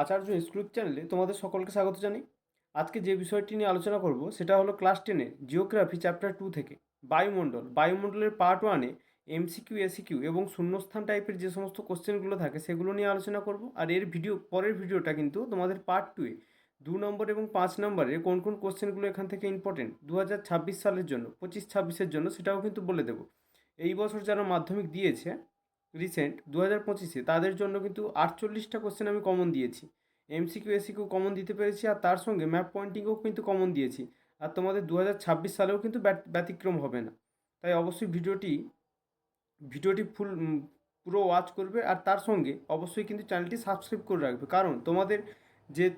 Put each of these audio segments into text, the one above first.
আচার্য school চ্যানেলে তোমাদের সকলকে স্বাগত জানাই। আজকে যে বিষয়টি নিয়ে আলোচনা করব, সেটা হলো ক্লাস টেনে জিওগ্রাফি চ্যাপ্টার টু থেকে। বায়ুমণ্ডল, বায়ুমণ্ডলের পার্ট ওয়ানে এমসিকিউ, এসিকিউ এবং শূন্যস্থান টাইপের যে সমস্ত কোশ্চেনগুলো থাকে, সেগুলো নিয়ে আলোচনা করব। আর এর ভিডিও, পরের ভিডিওটা কিন্তু তোমাদের পার্ট টুয়ে দু নম্বর এবং পাঁচ নম্বরে কোন কোন কোশ্চেনগুলো এখান থেকে ইম্পর্টেন্ট দু হাজার ছাব্বিশ সালের জন্য, পঁচিশ ছাব্বিশের জন্য, সেটাও কিন্তু বলে দেবো। এই বছর যারা মাধ্যমিক দিয়েছে রিসেন্ট দু হাজার পঁচিশে তাদের জন্য কিন্তু আটচল্লিশটা কোশ্চেন আমি কমন দিয়েছি। এমসিকিউ এসিকিউ কমন দিতে পেরেছি আর তার সঙ্গে ম্যাপ পয়েন্টিংও কিন্তু কমন দিয়েছি। আর তোমাদের দু হাজার ছাব্বিশ সালেও কিন্তু ব্যত- ব্যতিক্রম হবে না। তাই অবশ্যই ভিডিওটি ভিডিওটি ফুল পুরো ওয়াচ করবে আর তার সঙ্গে অবশ্যই কিন্তু চ্যানেলটি সাবস্ক্রাইব করে রাখবে। কারণ তোমাদের যে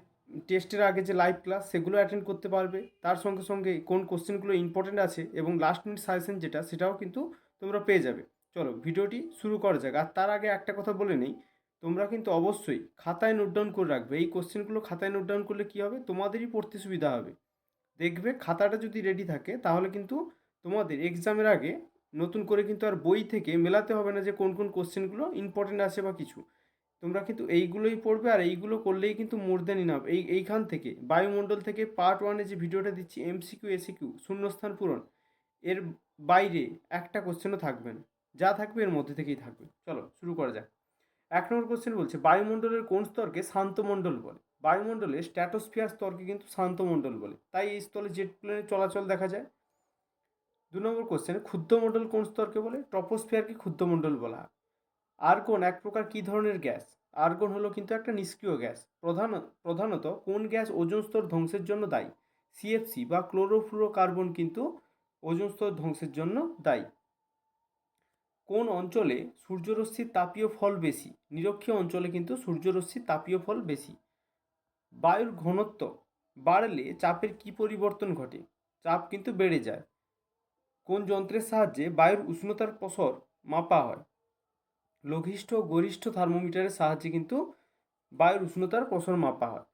টেস্টের আগে যে লাইভ ক্লাস সেগুলো অ্যাটেন্ড করতে পারবে। তার সঙ্গে সঙ্গে কোন কোশ্চেনগুলো ইম্পর্টেন্ট আছে এবং লাস্ট মিনিট সাজেশন যেটা সেটাও কিন্তু তোমরা পেয়ে যাবে। চলো ভিডিওটি শুরু করা যাক। আর তার আগে একটা কথা বলে নেই, তোমরা কিন্তু অবশ্যই খাতায় নোট ডাউন করে রাখবে। এই কোশ্চেনগুলো খাতায় নোট ডাউন করলে কী হবে? তোমাদেরই পড়তে সুবিধা হবে। দেখবে খাতাটা যদি রেডি থাকে, তাহলে কিন্তু তোমাদের এক্সামের আগে নতুন করে কিন্তু আর বই থেকে মেলাতে হবে না যে কোন কোন কোশ্চেনগুলো ইম্পর্টেন্ট আছে বা কিছু। তোমরা কিন্তু এইগুলোই পড়বে আর এইগুলো করলেই কিন্তু মোর দেন ইনাফ এই, এইখান থেকে, বায়ুমণ্ডল থেকে পার্ট ওয়ানে যে ভিডিওটা দিচ্ছি এমসিকিউ এসিকিউ শূন্যস্থান পূরণ, এর বাইরে একটা কোশ্চেনও থাকবে না। যা থাকবে এর মধ্যে থেকেই থাকবে। চলো, শুরু করা যাক। এক নম্বর কোশ্চেন বলছে, বায়ুমণ্ডলের কোন স্তরকে শান্তমণ্ডল বলে? বায়ুমণ্ডলে স্ট্র্যাটোস্ফিয়ার স্তরকে কিন্তু শান্তমণ্ডল বলে। তাই এই স্তরে জেট প্লেনের চলাচল দেখা যায়। দু নম্বর কোশ্চেন ক্ষুদ্রমণ্ডল কোন স্তরকে বলে? ট্রপোস্ফিয়ারকে ক্ষুদ্রমণ্ডল বলা হয়। আর্গন এক প্রকার কী ধরনের গ্যাস? আর্গন হলো কিন্তু একটা নিষ্ক্রিয় গ্যাস। প্রধান, প্রধানত কোন গ্যাস ওজন স্তর ধ্বংসের জন্য দায়ী? সিএফসি বা ক্লোরোফ্লুরোকার্বন কিন্তু ওজন স্তর ধ্বংসের জন্য দায়ী। কোন অঞ্চলে সূর্যরশ্মির তাপীয় ফল বেশি? নিরক্ষীয় অঞ্চলে কিন্তু সূর্যরশ্মির তাপীয় ফল বেশি। বায়ুর ঘনত্ব বাড়লে চাপের কি পরিবর্তন ঘটে? চাপ কিন্তু বেড়ে যায়। কোন যন্ত্রের সাহায্যে বায়ুর উষ্ণতার প্রসর মাপা হয়? লঘিষ্ঠ গরিষ্ঠ থার্মোমিটারের সাহায্যে কিন্তু বায়ুর উষ্ণতার প্রসর মাপা হয়।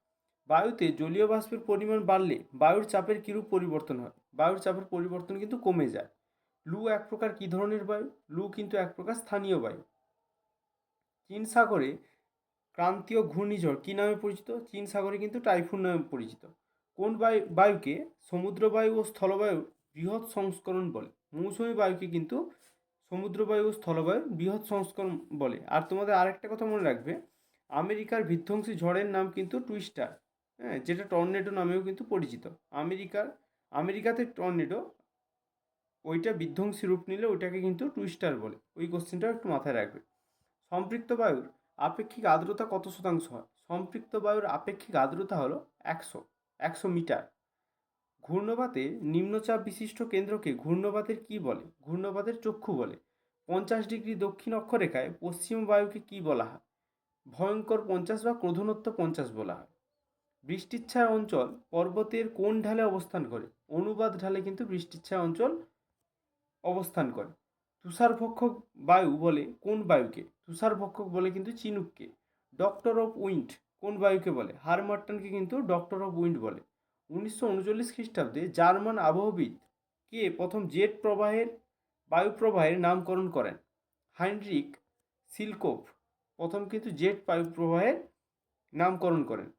বায়ুতে জলীয় বাষ্পের পরিমাণ বাড়লে বায়ুর চাপের কিরূপ পরিবর্তন হয়? বায়ুর চাপের পরিবর্তন কিন্তু কমে যায়। লু এক প্রকার কী ধরনের বায়ু? লু কিন্তু এক প্রকার স্থানীয় বায়ু। চীন সাগরে ক্রান্তীয় ঘূর্ণিঝড় কী নামে পরিচিত? চীন সাগরে কিন্তু টাইফুন নামে পরিচিত। কোন বায়ু, বায়ুকে সমুদ্রবায়ু ও স্থলবায়ুর বৃহৎ সংস্করণ বলে? মৌসুমী বায়ুকে কিন্তু সমুদ্রবায়ু ও স্থলবায়ুর বৃহৎ সংস্করণ বলে। আর তোমাদের আরেকটা কথা মনে রাখবে, আমেরিকার বিধ্বংসী ঝড়ের নাম কিন্তু টুইস্টার হ্যাঁ যেটা টর্নেডো নামেও কিন্তু পরিচিত। আমেরিকার, আমেরিকাতে টর্নেডো ওইটা বিধ্বংসী রূপ নিলে ওইটাকে কিন্তু টুইস্টার বলে। ওই কোশ্চেনটাও একটু মাথায় রাখবে। সম্পৃক্ত বায়ুর আপেক্ষিক আর্দ্রতা কত শতাংশ হয়? সম্পৃক্ত বায়ুর আপেক্ষিক আর্দ্রতা হলো একশো একশো মিটার। ঘূর্ণবাতে নিম্নচাপ বিশিষ্ট কেন্দ্রকে ঘূর্ণবাতের কি বলে? ঘূর্ণবাতের চক্ষু বলে। পঞ্চাশ ডিগ্রি দক্ষিণ অক্ষরেখায় পশ্চিম বায়ুকে কি বলা হয়? ভয়ঙ্কর পঞ্চাশ বা ক্রোধনত্ব পঞ্চাশ বলা হয়। বৃষ্টির ছায়া অঞ্চল পর্বতের কোন ঢালে অবস্থান করে? অনুবাদ ঢালে কিন্তু বৃষ্টির ছায়া অঞ্চল অবস্থান করে। তুষারভক্ষক বায়ু বলে কোন বায়ুকে? তুষারভক্ষক বলে কিন্তু চিনুককে। ডক্টর অফ উইন্ড কোন বায়ুকে বলে? হারমার্টনকে কিন্তু ডক্টর অফ উইন্ড বলে। উনিশশো উনচল্লিশ খ্রিস্টাব্দে জার্মান আবহবিদ কে প্রথম জেট প্রবাহের, বায়ু প্রবাহের নামকরণ করেন? হাইনরিক সিলকোভ প্রথম কিন্তু জেট বায়ু প্রবাহের নামকরণ করেন।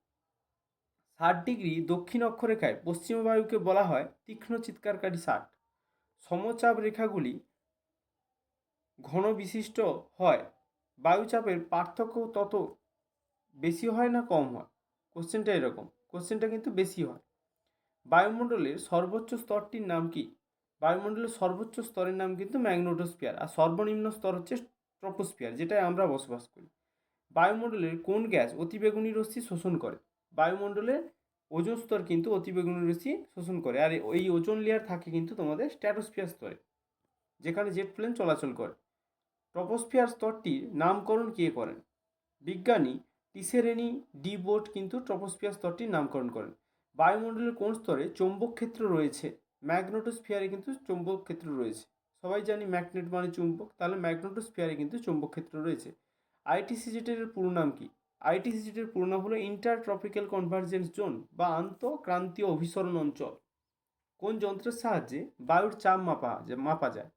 ষাট ডিগ্রি দক্ষিণ অক্ষরেখায় পশ্চিম বায়ুকে বলা হয় তীক্ষ্ণ চিৎকারকারী ষাট। সমচাপ রেখাগুলি ঘন বিশিষ্ট হয়। বায়ুচাপের পার্থক্য তত বেশি হয় না কম হয়। কোশ্চেনটা এরকম। কোশ্চেনটা কিন্তু বেশি হয়। বায়ুমণ্ডলের সর্বোচ্চ স্তরটির নাম কি? বায়ুমণ্ডলের সর্বোচ্চ স্তরের নাম কিন্তু ম্যাগনেটোস্ফিয়ার। আর সর্বনিম্ন স্তর হচ্ছে ট্রপোস্ফিয়ার যেটায় আমরা বসবাস করি। বায়ুমণ্ডলের কোন গ্যাস অতিবেগুনি রশ্মি শোষণ করে? বায়ুমণ্ডলের ওজোন স্তর কিন্তু অতিবেগুনি রশ্মি শোষণ করে। আর এই ওজোন লেয়ার থাকে কিন্তু তোমাদের স্ট্র্যাটোস্ফিয়ার স্তরে, যেখানে জেট প্লেন চলাচল করে। ট্রপোস্ফিয়ার স্তরটির নামকরণ কে করেন? বিজ্ঞানী টিসেরেনি ডি বোট কিন্তু ট্রপোস্ফিয়ার স্তরটির নামকরণ করেন। বায়ুমণ্ডলের কোন স্তরে চৌম্বক ক্ষেত্র রয়েছে? ম্যাগনেটোস্ফিয়ারে কিন্তু চৌম্বক ক্ষেত্র রয়েছে। সবাই জানি ম্যাগনেট মানে চুম্বক, তাহলে ম্যাগনেটোস্ফিয়ারে কিন্তু চৌম্বক ক্ষেত্র রয়েছে। আইটিসিজেটের পুরো নাম কি? আইটিসিজেটের পুরো নাম হলো ইন্টার ট্রপিক্যাল কনভার্জেন্স জোন বা আন্তঃক্রান্তীয় অভিসরণ অঞ্চল। কোন যন্ত্রের সাহায্যে বায়ুর চাপ মাপা মাপা যায়?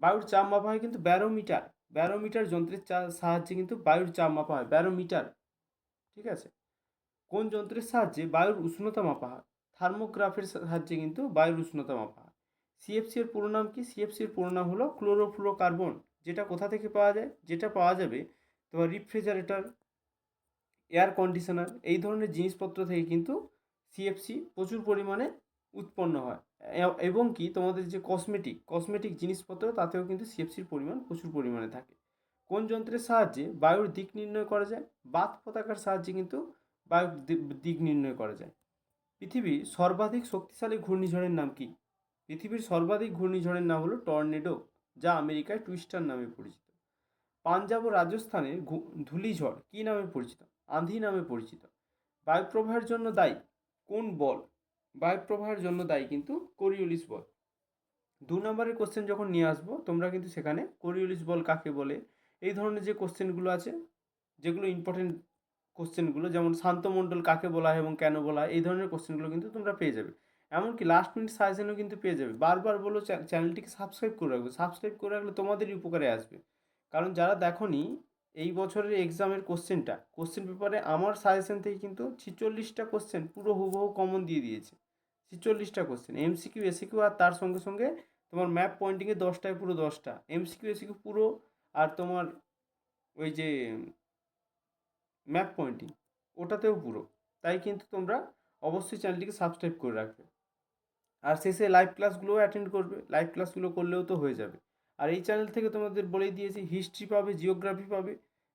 বায়ুর চাপ মাপা হয় কিন্তু ব্যারোমিটার। ব্যারোমিটার যন্ত্রের সাহায্যে কিন্তু বায়ুর চাপ মাপা হয়, ব্যারোমিটার। ঠিক আছে? কোন যন্ত্রের সাহায্যে বায়ুর উষ্ণতা মাপা হয়? থার্মোগ্রাফের সাহায্যে কিন্তু বায়ুর উষ্ণতা মাপা হয়। সিএফসি এর পুরো নাম কি? সিএফসি এর পুরো নাম হলো ক্লোরোফ্লোরোকার্বন। যেটা কোথা থেকে পাওয়া যায়? যেটা পাওয়া যাবে তোমার রিফ্রিজারেটর এয়ার কন্ডিশনার এই ধরনের জিনিসপত্র থেকে কিন্তু সিএফসি প্রচুর পরিমাণে উৎপন্ন হয়। এবং কি তোমাদের যে কসমেটিক কসমেটিক জিনিসপত্র তাতেও কিন্তু সিএফসির পরিমাণ প্রচুর পরিমাণে থাকে। কোন যন্ত্রের সাহায্যে বায়ুর দিক নির্ণয় করা যায়? বাত পতাকার সাহায্যে কিন্তু বায়ুর দিক নির্ণয় করা যায়। পৃথিবীর সর্বাধিক শক্তিশালী ঘূর্ণিঝড়ের নাম কি? পৃথিবীর সর্বাধিক ঘূর্ণিঝড়ের নাম হলো টর্নেডো, যা আমেরিকায় টুইস্টার নামে পরিচিত। পাঞ্জাব ও রাজস্থানের ধূলিঝড় কী নামে পরিচিত? আঁধি নামে পরিচিত। বায়ুপ্রবাহের জন্য দায়ী কোন বল? বায়ুপ্রবাহের জন্য দায়ী কিন্তু কোরিওলিস বল। দু নম্বরের কোশ্চেন যখন নিয়ে আসব, তোমরা কিন্তু সেখানে কোরিওলিস বল কাকে বলে? এই ধরনের যে কোশ্চেনগুলো আছে, যেগুলো ইম্পর্টেন্ট কোশ্চেনগুলো যেমন শান্তমণ্ডল কাকে বলা হয় এবং কেন বলা হয়, এই ধরনের কোশ্চেনগুলো কিন্তু তোমরা পেয়ে যাবে। এমনকি লাস্ট মিনিট সাজেশনও কিন্তু পেয়ে যাবে। বারবার বলো, চ্যা- চ্যানেলটিকে সাবস্ক্রাইব করে রাখবে। সাবস্ক্রাইব করে রাখলে তোমাদেরই উপকারে আসবে। কারণ যারা দেখনি, এই বছরের এক্সামের কোশ্চেনটা কোশ্চেন পেপারে আমার সাজেশন থেকে কিন্তু ছিচল্লিশটা কোশ্চেন পুরো হুবহু কমন দিয়ে দিয়েছে। ছিচল্লিশটা কোশ্চেন এমসিকিউ এসিকিউ আর তার সঙ্গে সঙ্গে তোমার ম্যাপ পয়েন্টিংয়ে দশটায় পুরো দশটা। এমসিকিউ এসিকিউ পুরো আর তোমার ওই যে ম্যাপ পয়েন্টিং ওটাতেও পুরো। তাই কিন্তু তোমরা অবশ্যই চ্যানেলটিকে সাবস্ক্রাইব করে রাখবে। আর শেষে লাইভ ক্লাসগুলোও অ্যাটেন্ড করবে। লাইভ ক্লাসগুলো করলেও তো হয়ে যাবে। আর এই চ্যানেল থেকে তোমাদের বলেই দিয়েছি হিস্ট্রি পাবে জিওগ্রাফি পাবে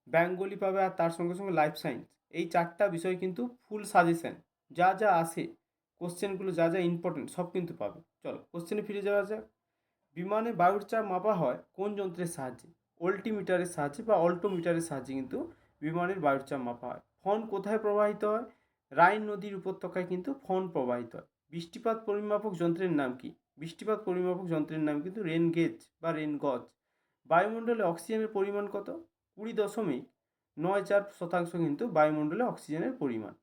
বেঙ্গলি পাবে আর তার সঙ্গে সঙ্গে লাইফ সায়েন্স এই চারটা বিষয় কিন্তু ফুল সাজেশন যা যা আসে কোশ্চেনগুলো যা যা ইম্পর্টেন্ট সব কিন্তু পাবে। চলো কোশ্চেনে ফিরে যাওয়া যাক। বিমানে বায়ুর চাপ মাপা হয় কোন যন্ত্রের সাহায্যে? অল্টিমিটারের সাহায্যে বা অল্টোমিটারের সাহায্যে কিন্তু বিমানের বায়ুর চাপ মাপা হয়। ফন কোথায় প্রবাহিত হয়? রাইন নদীর উপত্যকায় কিন্তু ফন প্রবাহিত হয়। বৃষ্টিপাত পরিমাপক যন্ত্রের নাম কি? বৃষ্টিপাত পরিমাপক যন্ত্রের নাম কিন্তু রেন গেজ বা রেন গজ। বায়ুমণ্ডলে অক্সিজেনের পরিমাণ কত? কুড়ি দশমিক নয় চার শতাংশ কিন্তু বায়ুমণ্ডলে অক্সিজেনের পরিমাণ।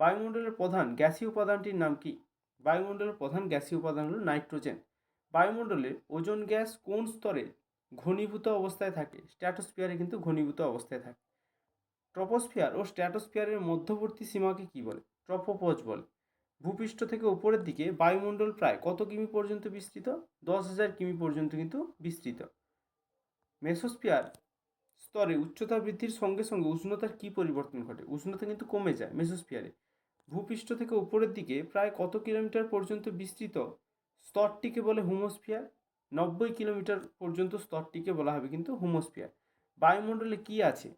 বায়ুমণ্ডলের প্রধান গ্যাসীয় উপাদানটির নাম কি? বায়ুমণ্ডলের প্রধান গ্যাসীয় উপাদান হলো নাইট্রোজেন। বায়ুমণ্ডলে ওজোন গ্যাস কোন স্তরে ঘনীভূত অবস্থায় থাকে? স্ট্র্যাটোস্ফিয়ারে কিন্তু ঘনীভূত অবস্থায় থাকে। ট্রপোস্ফিয়ার ও স্ট্র্যাটোস্ফিয়ারের মধ্যবর্তী সীমাকে কি বলে? ট্রপোপজ বলে। ভূপৃষ্ঠ থেকে উপরের দিকে বায়ুমণ্ডল প্রায় কত কিমি পর্যন্ত বিস্তৃত? দশ হাজার কিমি পর্যন্ত কিন্তু বিস্তৃত। মেসোস্ফিয়ার স্তরে উচ্চতা বৃদ্ধির সঙ্গে সঙ্গে উষ্ণতার কী পরিবর্তন ঘটে? উষ্ণতা কিন্তু কমে যায় মেসোস্ফিয়ারে। ভূপৃষ্ঠ থেকে উপরের দিকে প্রায় কত কিলোমিটার পর্যন্ত বিস্তৃত? স্তরটিকে বলে হোমোস্ফিয়ার। নব্বই কিলোমিটার পর্যন্ত স্তরটিকে বলা হবে কিন্তু হোমোস্ফিয়ার। বায়ুমণ্ডলে কি আছে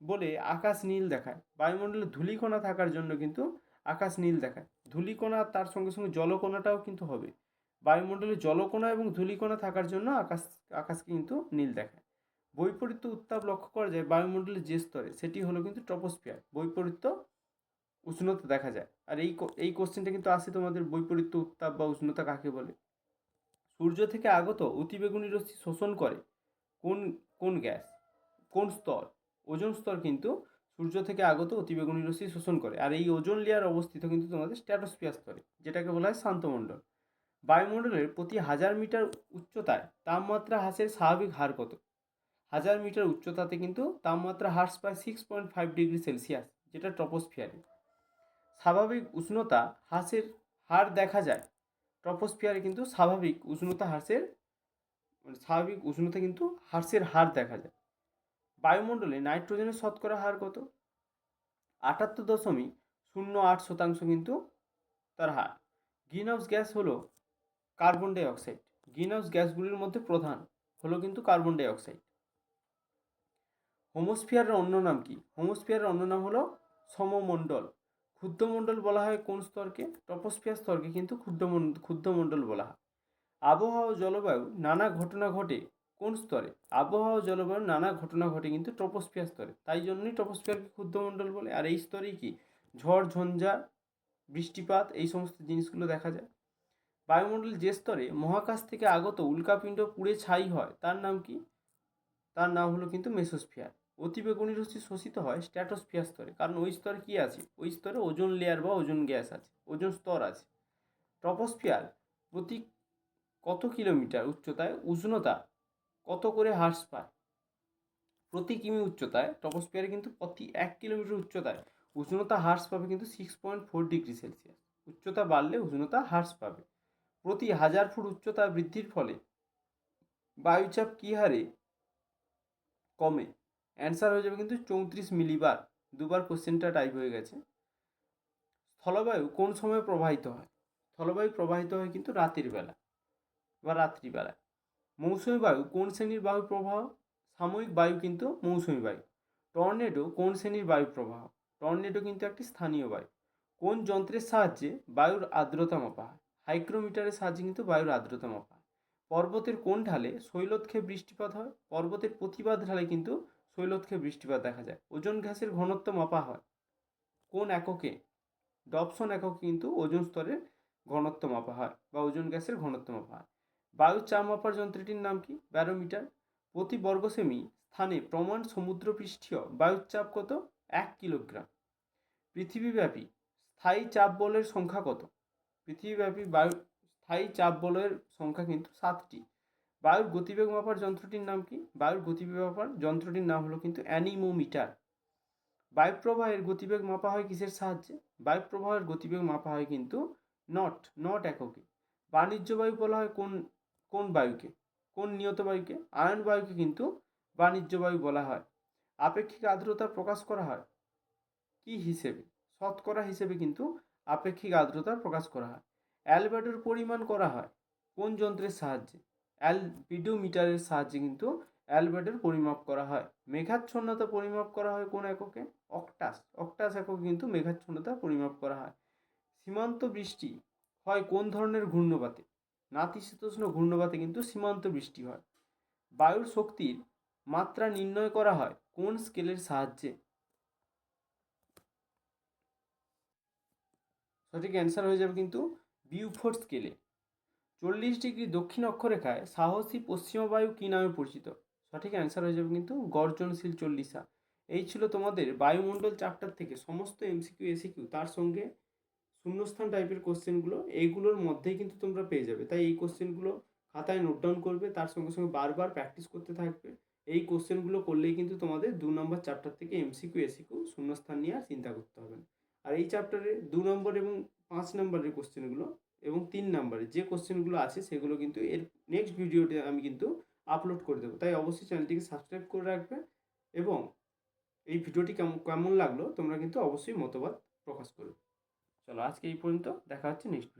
বলে আকাশ নীল দেখায়। বায়ুমণ্ডলে ধূলিকণা থাকার জন্য কিন্তু আকাশ নীল দেখায়। ধূলিকণা তার সঙ্গে সঙ্গে জলকণাটাও কিন্তু হবে। বায়ুমণ্ডলে জলকণা এবং ধূলিকণা থাকার জন্য আকাশ আকাশকে কিন্তু নীল দেখায়। বৈপরীত্য উত্তাপ লক্ষ্য করা যায় বায়ুমণ্ডলের যে স্তরে, সেটি হলো কিন্তু ট্রপোস্ফিয়ার। বৈপরীত্য উষ্ণতা দেখা যায়। আর এই এই কোশ্চেনটা কিন্তু আসে তোমাদের বৈপরীত্য উত্তাপ বা উষ্ণতা কাকে বলে? সূর্য থেকে আগত অতিবেগুনি রশ্মি শোষণ করে কোন কোন গ্যাস? কোন স্তর? ওজোন স্তর কিন্তু সূর্য থেকে আগত অতিবেগুনি রশ্মি শোষণ করে, আর এই ওজোন লেয়ার অবস্থিত কিন্তু তোমাদের স্ট্র্যাটোস্ফিয়ার স্তরে, যেটাকে বলা হয় শান্তমণ্ডল। বায়ুমণ্ডলের প্রতি হাজার মিটার উচ্চতায় তাপমাত্রা হ্রাসের স্বাভাবিক হার কত? হাজার মিটার উচ্চতাতে কিন্তু তাপমাত্রা হ্রাস পায় six point five degree Celsius যেটা ট্রপোস্ফিয়ারে স্বাভাবিক উষ্ণতা হ্রাসের হার দেখা যায় ট্রপোস্ফিয়ারে কিন্তু স্বাভাবিক উষ্ণতা হ্রাসের মানে স্বাভাবিক উষ্ণতা কিন্তু হ্রাসের হার দেখা যায়। বায়ুমণ্ডলে নাইট্রোজেনের শতকরা হার কত? আটাত্তর দশমিক শূন্য আট শতাংশ কিন্তু তার হার। গ্রিন হাউস গ্যাস হলো কার্বন ডাই অক্সাইড। গ্রিন হাউস গ্যাসগুলির মধ্যে প্রধান হলো কিন্তু কার্বন ডাই অক্সাইড। হোমোস্ফিয়ারের অন্য নাম কি? হোমোস্ফিয়ারের অন্য নাম হলো সমমণ্ডল। ক্ষুদ্রমণ্ডল বলা হয় কোন স্তরকে? টপোস্ফিয়ার স্তরকে কিন্তু ক্ষুদ্রমণ্ডল ক্ষুদ্রমণ্ডল বলা হয়। আবহাওয়া ও জলবায়ু নানা ঘটনা ঘটে কোন স্তরে? আবহাওয়া জলবায়ু নানা ঘটনা ঘটে কিন্তু ট্রপোস্ফিয়ার স্তরে। তাই জন্যই ট্রপোস্ফিয়ারকে ক্ষুদ্রমণ্ডল বলে। আর এই স্তরেই কি? ঝড়, ঝঞ্ঝা, বৃষ্টিপাত, এই সমস্ত জিনিসগুলো দেখা যায়। বায়ুমণ্ডল যে স্তরে মহাকাশ থেকে আগত উল্কাপিণ্ড পুড়ে ছাই হয়, তার নাম কি? তার নাম হলো কিন্তু মেসোস্ফিয়ার। অতিবেগুনি রশ্মি শোষিত হয় স্ট্র্যাটোস্ফিয়ার স্তরে। কারণ ওই স্তরে কি আছে? ওই স্তরে ওজোন লেয়ার বা ওজোন গ্যাস আছে, ওজন স্তর আছে। ট্রপোস্ফিয়ার প্রতি কত কিলোমিটার? উচ্চতায় উষ্ণতা কত করে হ্রাস পায়? প্রতি কিমি উচ্চতায় টপোস্ফিয়ারে কিন্তু প্রতি এক কিলোমিটার উচ্চতায় উষ্ণতা হ্রাস পাবে কিন্তু six point four degree Celsius উচ্চতা বাড়লে উষ্ণতা হ্রাস পাবে। প্রতি হাজার ফুট উচ্চতা বৃদ্ধির ফলে বায়ুচাপ কী হারে কমে? অ্যান্সার হয়ে যাবে কিন্তু চৌত্রিশ মিলিবার দুবার কোশ্চেনটা টাইপ হয়ে গেছে। স্থলবায়ু কোন সময় প্রবাহিত হয়? স্থলবায়ু প্রবাহিত হয় কিন্তু রাতের বেলা বা রাত্রিবেলায়। মৌসুমী বায়ু কোন শ্রেণির বায়ু প্রবাহ? সাময়িক বায়ু কিন্তু মৌসুমী বায়ু। টর্নেডো কোন শ্রেণির বায়ু প্রবাহ? টর্নেডো কিন্তু একটি স্থানীয় বায়ু। কোন যন্ত্রের সাহায্যে বায়ুর আর্দ্রতা মাপা হয়? হাইক্রোমিটারের সাহায্যে কিন্তু বায়ুর আর্দ্রতা মাপা হয়। পর্বতের কোন ঢালে শৈলতক্ষে বৃষ্টিপাত হয়? পর্বতের প্রতিবাদ ঢালে কিন্তু শৈলতক্ষে বৃষ্টিপাত দেখা যায়। ওজন গ্যাসের ঘনত্ব মাপা হয়। কোন এককে? ডপসন এককে কিন্তু ওজন স্তরের ঘনত্ব মাপা হয় বা ওজন গ্যাসের ঘনত্ব মাপা হয়। বায়ু চাপ মাপার যন্ত্রটির নাম কি? ব্যারোমিটার। প্রতি বর্গ সেমি স্থানে প্রমাণ সমুদ্রপৃষ্ঠীয় বায়ুর চাপ কত? এক কিলোগ্রাম। পৃথিবীব্যাপী স্থায়ী চাপ বলের সংখ্যা কত? পৃথিবীব্যাপী বায়ু, স্থায়ী চাপ বলের সংখ্যা কিন্তু সাতটি। বায়ুর গতিবেগ মাপার যন্ত্রটির নাম কি? বায়ুর গতিবেগ মাপার যন্ত্রটির নাম হলো কিন্তু অ্যানিমোমিটার। বায়ুপ্রবাহের গতিবেগ মাপা হয় কিসের সাহায্যে? বায়ুপ্রবাহের গতিবেগ মাপা হয় কিন্তু নট নট এককে। বাণিজ্য বায়ু বলা হয় কোন কোন বায়ুকে? কোন নিয়ত বায়ুকে? আয়ন বায়ুকে কিন্তু বাণিজ্য বায়ু বলা হয়। আপেক্ষিক আর্দ্রতা প্রকাশ করা হয় কি হিসেবে? শতকরা হিসেবে কিন্তু আপেক্ষিক আর্দ্রতা প্রকাশ করা হয়। অ্যালবেডোর পরিমাণ করা হয় কোন যন্ত্রের সাহায্যে? অ্যালবিডোমিটারের সাহায্যে কিন্তু অ্যালবেডোর পরিমাপ করা হয়। মেঘাচ্ছন্নতা পরিমাপ করা হয় কোন এককে? অক্টাস। অক্টাস একক কিন্তু মেঘাচ্ছন্নতা পরিমাপ করা হয়। সীমান্ত বৃষ্টি হয় কোন ধরনের ঘূর্ণপাতে নাতিশীতোষ্ণ ঘূর্ণপাতে কিন্তু সীমান্ত বৃষ্টি হয়। বায়ুর শক্তির মাত্রা নির্ণয় করা হয় কোন স্কেলের সাহায্যে? সঠিক অ্যান্সার হয়ে যাবে কিন্তু বিউফোর্ড স্কেলে চল্লিশ ডিগ্রি দক্ষিণ অক্ষরেখায় সাহসী পশ্চিমা বায়ু কী নামে পরিচিত? সঠিক অ্যান্সার হয়ে যাবে কিন্তু গর্জনশীল চল্লিশা। এই ছিল তোমাদের বায়ুমণ্ডল চ্যাপ্টার থেকে সমস্ত এমসিকিউ এসিকিউ তার সঙ্গে শূন্যস্থান টাইপের কোশ্চেনগুলো এইগুলোর মধ্যেই কিন্তু তোমরা পেয়ে যাবে। তাই এই কোশ্চেনগুলো খাতায় নোট ডাউন করবে, তার সঙ্গে সঙ্গে বারবার প্র্যাকটিস করতে থাকবে। এই কোশ্চেনগুলো করলেই কিন্তু তোমাদের দু নম্বর চ্যাপ্টার থেকে এমসিকিউ এসিকিউ শূন্যস্থান নিয়ে আর চিন্তা করতে হবে না। আর এই চ্যাপ্টারে দু নম্বর এবং পাঁচ নম্বরের কোশ্চেনগুলো এবং তিন নম্বরে যে কোশ্চেনগুলো আছে, সেগুলো কিন্তু এর নেক্সট ভিডিওতে আমি কিন্তু আপলোড করে দেবো। তাই অবশ্যই চ্যানেলটিকে সাবস্ক্রাইব করে রাখবে এবং এই ভিডিওটি কেমন কেমন লাগল, তোমরা কিন্তু অবশ্যই মতবাদ প্রকাশ করবে। চলো আজকে এই পর্যন্ত দেখা হচ্ছে নেক্সট